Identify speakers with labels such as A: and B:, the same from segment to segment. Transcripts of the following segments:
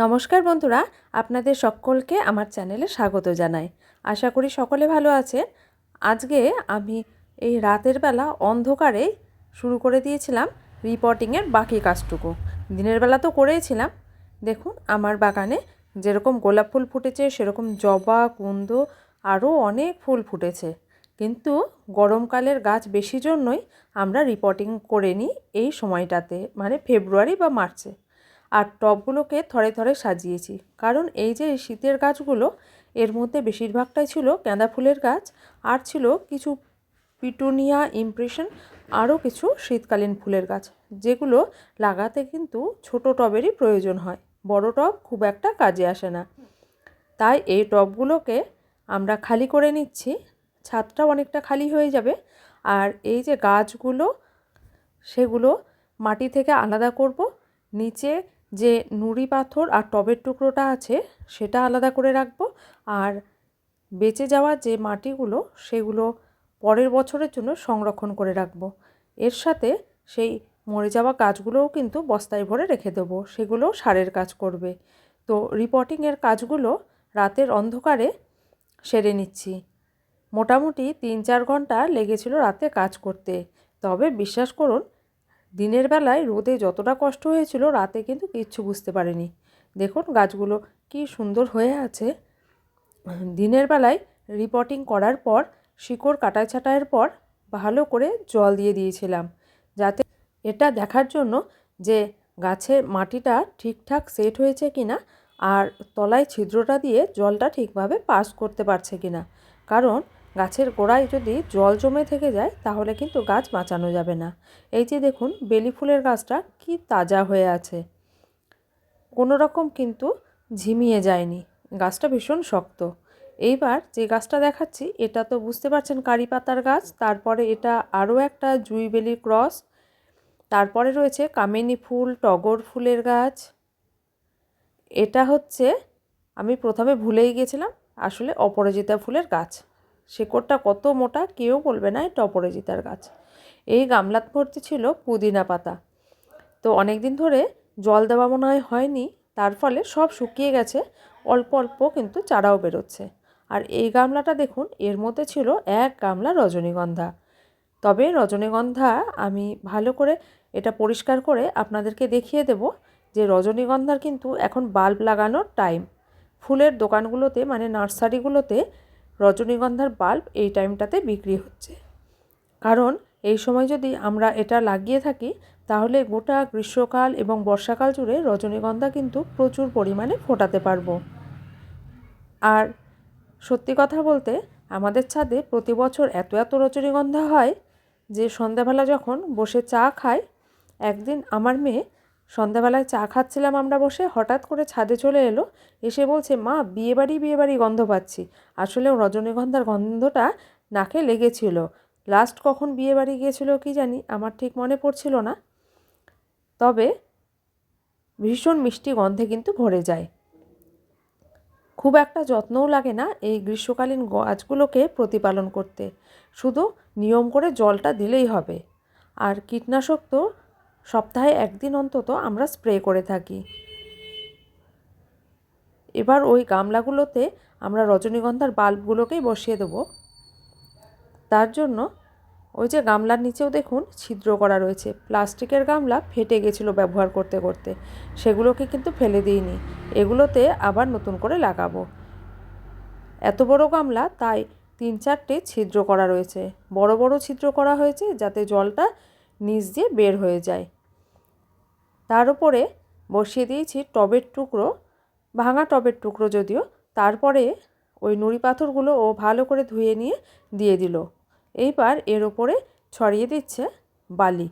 A: নমস্কার বন্ধুরা, আপনাদের সকলকে আমার চ্যানেলে স্বাগত জানাই। আশা করি সকলে ভালো আছেন। আজকে আমি এই রাতের বেলা অন্ধকারে শুরু করে দিয়েছিলাম রিপোর্টিংয়ের বাকি কাজটুকু। দিনের বেলা তো করেইছিলাম। দেখুন, আমার বাগানে যেরকম গোলাপ ফুল ফুটেছে, সেরকম জবা, কুন্দ আরও অনেক ফুল ফুটেছে। কিন্তু গরমকালের গাছ বেশি জন্যই আমরা রিপোর্টিং করে নিই এই সময়টাতে মানে ফেব্রুয়ারি বা মার্চে। আর টবগুলোকে থরে থরে সাজিয়েছি। কারণ এই যে শীতের গাছগুলো, এর মধ্যে বেশিরভাগটাই ছিল গাঁদা ফুলের গাছ, আর ছিল কিছু পিটুনিয়া ইমপ্রেশন, আরও কিছু শীতকালীন ফুলের গাছ। যেগুলো লাগাতে কিন্তু ছোট টবেরই প্রয়োজন হয়, বড় টব খুব একটা কাজে আসে না। তাই এই টবগুলোকে আমরা খালি করে নিচ্ছি, ছাদটাও অনেকটা খালি হয়ে যাবে। আর এই যে গাছগুলো, সেগুলো মাটি থেকে আলাদা করব, নিচে যে নুড়ি পাথর আর টবের টুকরোটা আছে, সেটা আলাদা করে রাখব। আর বেঁচে যাওয়া যে মাটিগুলো, সেগুলো পরের বছরের জন্য সংরক্ষণ করে রাখব। এর সাথে সেই মরে যাওয়া গাছগুলোও কিন্তু বস্তায় ভরে রেখে দেবো সেগুলো সারের কাজ করবে। তো রিপোর্টিংয়ের কাজগুলো রাতের অন্ধকারে সেরে নিচ্ছি। মোটামুটি তিন চার ঘণ্টা লেগেছিল রাতে কাজ করতে। তবে বিশ্বাস করুন দিনের বেলায় রোদে যতটা কষ্ট হয়েছিল, রাতে কিন্তু কিচ্ছু বুঝতে পারিনি। দেখুন গাছগুলো কি সুন্দর হয়ে আছে। দিনের বেলায় রিপোর্টিং করার পর, শিকড় কাটাই ছাটাইয়ের পর ভালো করে জল দিয়ে দিয়েছিলাম, যাতে এটা দেখার জন্য যে গাছের মাটিটা ঠিকঠাক সেট হয়েছে কি না আর তলায় ছিদ্রটা দিয়ে জলটা ঠিকভাবে পাস করতে পারছে কি না কারণ গাছের গোড়ায় যদি জল জমে থেকে যায়, তাহলে কিন্তু গাছ বাঁচানো যাবে না। এই যে দেখুন, বেলি ফুলের গাছটা কি তাজা হয়ে আছে। কোনো রকম কিন্তু ঝিমিয়ে যায়নি। গাছটা ভীষণ শক্ত। এইবার যে গাছটা দেখাচ্ছি, এটা তো বুঝতে পারছেন কারি পাতার গাছ, তারপরে এটা আরও একটা জুই বেলির ক্রস, তারপরে রয়েছে কামিনী ফুল, টগর ফুলের গাছ। এটা হচ্ছে, আমি প্রথমে ভুলেই গেছিলাম, আসলে অপরাজিতা ফুলের গাছ। শেকড়টা কত মোটা কেউ বলবে না এটা অপরাজিতার গাছ। এই গামলাত ভর্তি ছিল পুদিনা পাতা। তো অনেক দিন ধরে জল দেওয়া মনে হয় হয়নি, তার ফলে সব শুকিয়ে গেছে, অল্প অল্প কিন্তু চারাও বেরোচ্ছে। আর এই গামলাটা দেখুন, এর মধ্যে ছিল এক গামলা রজনীগন্ধা। তবে রজনীগন্ধা আমি ভালো করে এটা পরিষ্কার করে আপনাদেরকে দেখিয়ে দেব যে রজনীগন্ধার কিন্তু এখন বাল্ব লাগানোর টাইম। ফুলের দোকানগুলোতে মানে নার্সারিগুলোতে রজনীগন্ধার বাল্ব এই টাইমটাতে বিক্রি হচ্ছে। কারণ এই সময় যদি আমরা এটা লাগিয়ে থাকি, তাহলে গোটা গ্রীষ্মকাল এবং বর্ষাকাল জুড়ে রজনীগন্ধা কিন্তু প্রচুর পরিমাণে ফোটাতে পারব। আর সত্যি কথা বলতে, আমাদের ছাদে প্রতি বছর এত এত রজনীগন্ধা হয় যে সন্ধ্যাবেলা যখন বসে চা খায় একদিন আমার মেয়ে সন্ধ্যাবেলায় চা খাচ্ছিলাম আমরা বসে, হঠাৎ করে ছাদে চলে এলো, এসে বলছে, মা, বিয়েবাড়ি বিয়েবাড়ি গন্ধ পাচ্ছি। আসলে রজনীগন্ধার গন্ধটা নাকে লেগেছিল। লাস্ট কখন বিয়েবাড়ি গিয়েছিল কি জানি, আমার ঠিক মনে পড়ছিল না। তবে ভীষণ মিষ্টি গন্ধে কিন্তু ভরে যায়। খুব একটা যত্নও লাগে না এই গ্রীষ্মকালীন গাছগুলোকে প্রতিপালন করতে। শুধু নিয়ম করে জলটা দিলেই হবে। আর কীটনাশক তো সপ্তাহে একদিন অন্তত আমরা স্প্রে করে থাকি। এবার ওই গামলাগুলোতে আমরা রজনীগন্ধার বাল্বগুলোকেই বসিয়ে দেবো। তার জন্য ওই যে গামলার নিচেও দেখুন ছিদ্র করা রয়েছে। প্লাস্টিকের গামলা ফেটে গেছিল ব্যবহার করতে করতে। সেগুলোকে কিন্তু ফেলে দিইনি। এগুলোতে আবার নতুন করে লাগাবো। এত বড় গামলা, তাই তিন চারটে ছিদ্র করা রয়েছে। বড় বড় ছিদ্র করা হয়েছে যাতে জলটা নিচ দিয়ে বের হয়ে যায়। তার উপরে বসিয়ে দিয়েছি টবের টুকরো, ভাঙা টবের টুকরো যদিও। তারপরে ওই নুড়ি পাথরগুলো ও ভালো করে ধুয়ে নিয়ে দিয়ে দিল। এইবার এর ওপরে ছড়িয়ে দিচ্ছে বালি।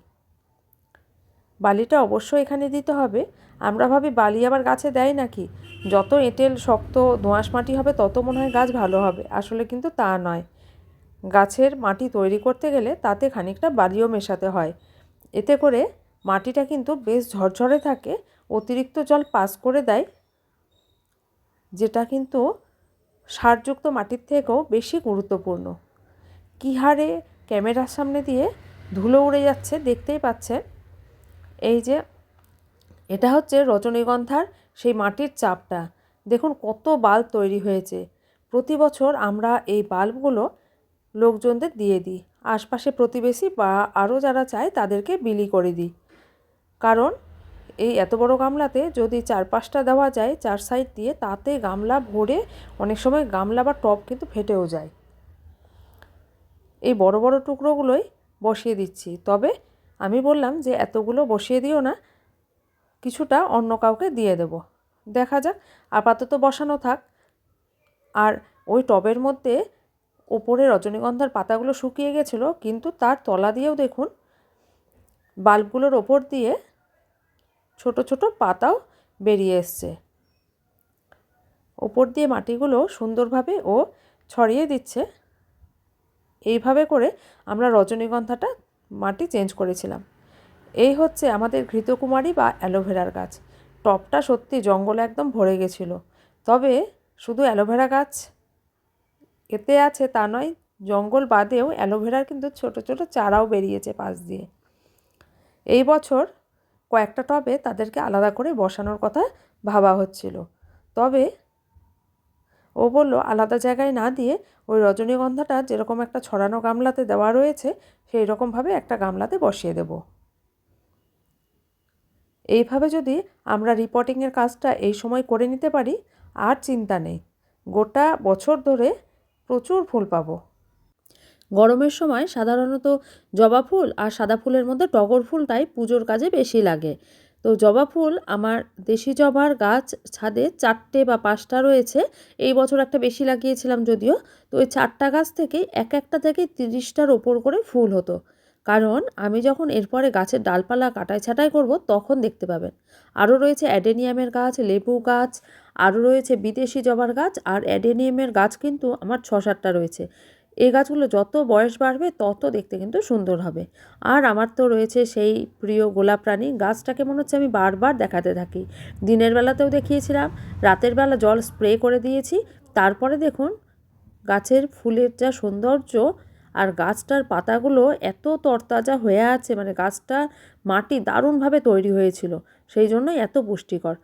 A: বালিটা অবশ্যই এখানে দিতে হবে। আমরা ভাবি বালি আবার গাছে দেয় নাকি? যত এঁটেল শক্ত দোঁয়াশ মাটি হবে, তত মনে হয় গাছ ভালো হবে। আসলে কিন্তু তা নয়। গাছের মাটি তৈরি করতে গেলে তাতে খানিকটা বালিও মেশাতে হয়। এতে করে মাটিটা কিন্তু বেশ ঝরঝরে থাকে, অতিরিক্ত জল পাস করে দেয়, যেটা কিন্তু সারযুক্ত মাটির থেকেও বেশি গুরুত্বপূর্ণ। কী হারে ক্যামেরার সামনে দিয়ে ধুলো উড়ে যাচ্ছে দেখতেই পাচ্ছেন। এই যে, এটা হচ্ছে রজনীগন্ধার সেই মাটির চাপটা। দেখুন কত বাল্ব তৈরি হয়েছে। প্রতি বছর আমরা এই বাল্বগুলো লোকজনদের দিয়ে দিই। আশপাশে প্রতিবেশী বা আরও যারা চায় তাদেরকে বিলি করে দিই। কারণ এই এত বড় গামলাতে যদি চার পাঁচটা দেওয়া যায় চার সাইড দিয়ে, তাতে গামলা ভরে অনেক সময় গামলা বা টব কিন্তু ফেটেও যায়। এই বড় বড় টুকরোগুলোই বসিয়ে দিচ্ছি। তবে আমি বললাম যে এতগুলো বসিয়ে দিও না, কিছুটা অন্য কাউকে দিয়ে দেব। দেখা যাক, আপাতত বসানো থাক। আর ওই টবের মধ্যে ওপরে রজনীগন্ধার পাতাগুলো শুকিয়ে গেছিল, কিন্তু তার তলা দিয়েও দেখুন, বাল্বগুলোর ওপর দিয়ে ছোট ছোট পাতাও বেরিয়ে এসছে। ওপর দিয়ে মাটিগুলো সুন্দরভাবে ও ছড়িয়ে দিচ্ছে। এইভাবে করে আমরা রজনীগন্ধাটা মাটি চেঞ্জ করেছিলাম। এই হচ্ছে আমাদের ঘৃতকুমারী বা অ্যালোভেরার গাছ। টপটা সত্যি জঙ্গলে একদম ভরে গেছিল। তবে শুধু অ্যালোভেরা গাছ এতে আছে তা নয়, জঙ্গল বাদেও অ্যালোভেরার কিন্তু ছোট ছোট চারাও বেরিয়েছে পাশ দিয়ে। এই বছর কয়েকটা টবে তাদেরকে আলাদা করে বসানোর কথা ভাবা হচ্ছিল। তবে ও বলল, আলাদা জায়গায় না দিয়ে ওই রজনীগন্ধাটা যেরকম একটা ছড়ানো গামলাতে দেওয়া রয়েছে, সেই রকমভাবে একটা গামলাতে বসিয়ে দেব। এইভাবে যদি আমরা রিপোর্টিংয়ের কাজটা এই সময় করে নিতে পারি, আর চিন্তা নেই। গোটা বছর ধরে প্রচুর ফুল পাবো। গরমের সময় সাধারণত জবা ফুল আর সাদা ফুলের মধ্যে টগর ফুলটাই পুজোর কাজে বেশি লাগে। তো জবা ফুল আমার দেশি জবার গাছ ছাদে চারটে বা পাঁচটা রয়েছে। এই বছর একটা বেশি লাগিয়েছিলাম যদিও। তো ওই চারটা গাছ থেকে এক একটা থেকে তিরিশটার ওপর করে ফুল হতো। কারণ আমি যখন এরপরে গাছের ডালপালা কাটাই ছাটাই করব, তখন দেখতে পাবেন। আরও রয়েছে অ্যাডেনিয়ামের গাছ, লেবু গাছ, আরও রয়েছে বিদেশি জবার গাছ, আর অ্যাডেনিয়ামের গাছ কিন্তু আমার ছ সাতটা রয়েছে। এই গাছগুলো যত বয়স বাড়বে, তত দেখতে কিন্তু সুন্দর হবে। আর আমার তো রয়েছে সেই প্রিয় গোলাপ প্রাণী গাছটাকে মনে হচ্ছে আমি বারবার দেখাতে থাকি। দিনের বেলাতেও দেখিয়েছিলাম, রাতের বেলা জল স্প্রে করে দিয়েছি। তারপরে দেখুন, গাছের ফুলের যা সৌন্দর্য আর গাছটার পাতাগুলো এত তরতাজা হয়ে আছে মানে গাছটা মাটি দারুণভাবে তৈরি হয়েছিল, সেই জন্যই এত পুষ্টিকর।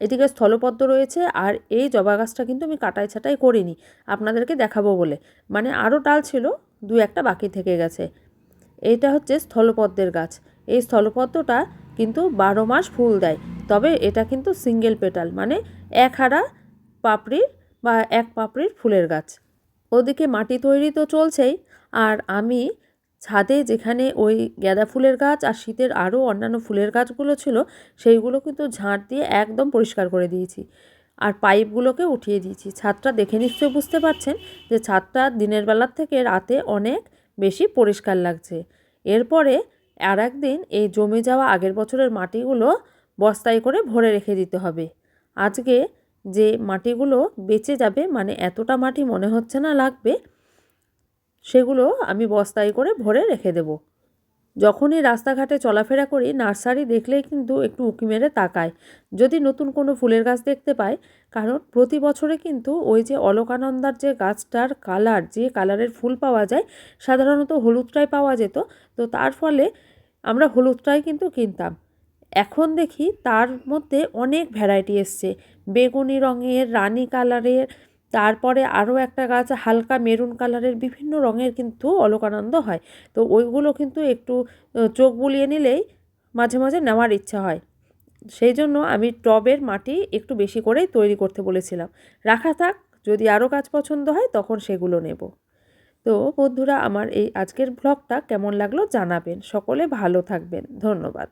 A: এদিকে স্থলপদ্ম রয়েছে আর এই জবা গাছটা কিন্তু আমি কাটাই ছাটাই করিনি, আপনাদেরকে দেখাবো বলে। মানে আরও ডাল ছিল, দু একটা বাকি থেকে গেছে। এইটা হচ্ছে স্থলপদ্মের গাছ। এই স্থলপদ্মটা কিন্তু বারো মাস ফুল দেয়, তবে এটা কিন্তু সিঙ্গেল পেটাল মানে এক হারা পাপড়ির বা এক পাপড়ির ফুলের গাছ। ওদিকে মাটি তৈরি তো চলছেই আর আমি ছাদে যেখানে ওই গাঁদা ফুলের গাছ আর শীতের আরও অন্যান্য ফুলের গাছগুলো ছিল, সেইগুলো কিন্তু ঝাঁট দিয়ে একদম পরিষ্কার করে দিয়েছি আর পাইপগুলোকে উঠিয়ে দিয়েছি। ছাদটা দেখে নিশ্চয়ই বুঝতে পারছেন যে ছাদটা দিনের বেলার থেকে রাতে অনেক বেশি পরিষ্কার লাগছে। এরপরে আর একদিন এই জমে যাওয়া আগের বছরের মাটিগুলো বস্তায় করে ভরে রেখে দিতে হবে। আজকে যে মাটিগুলো বেঁচে যাবে মানে এতটা মাটি মনে হচ্ছে না লাগবে সেগুলো আমি বস্তায় করে ভরে রেখে দেবো। যখনই রাস্তাঘাটে চলাফেরা করি, নার্সারি দেখলেই কিন্তু একটু উঁকি মেরে তাকায়। যদি নতুন কোনো ফুলের গাছ দেখতে পাই, কারণ প্রতি বছরে কিন্তু ওই যে অলকানন্দার যে গাছটার কালার, যে কালারের ফুল পাওয়া যায়, সাধারণত হলুদটাই পাওয়া যেত। তো তার ফলে আমরা হলুদটাই কিন্তু কিনতাম। এখন দেখি তার মধ্যে অনেক ভ্যারাইটি এসছে। বেগুনি রঙের রানী কালারের তারপরে আরও একটা গাছ হালকা মেরুন কালারের, বিভিন্ন রঙের কিন্তু অলকানন্দ হয়। তো ওইগুলো কিন্তু একটু চোখ বুলিয়ে নিলেই মাঝে মাঝে নেওয়ার ইচ্ছা হয়। সেই জন্য আমি টবের মাটি একটু বেশি করেই তৈরি করতে বলেছিলাম। রাখা থাক, যদি আরও গাছ পছন্দ হয় তখন সেগুলো নেব। তো বন্ধুরা, আমার এই আজকের ব্লগটা কেমন লাগল জানাবেন। সকলে ভালো থাকবেন। ধন্যবাদ।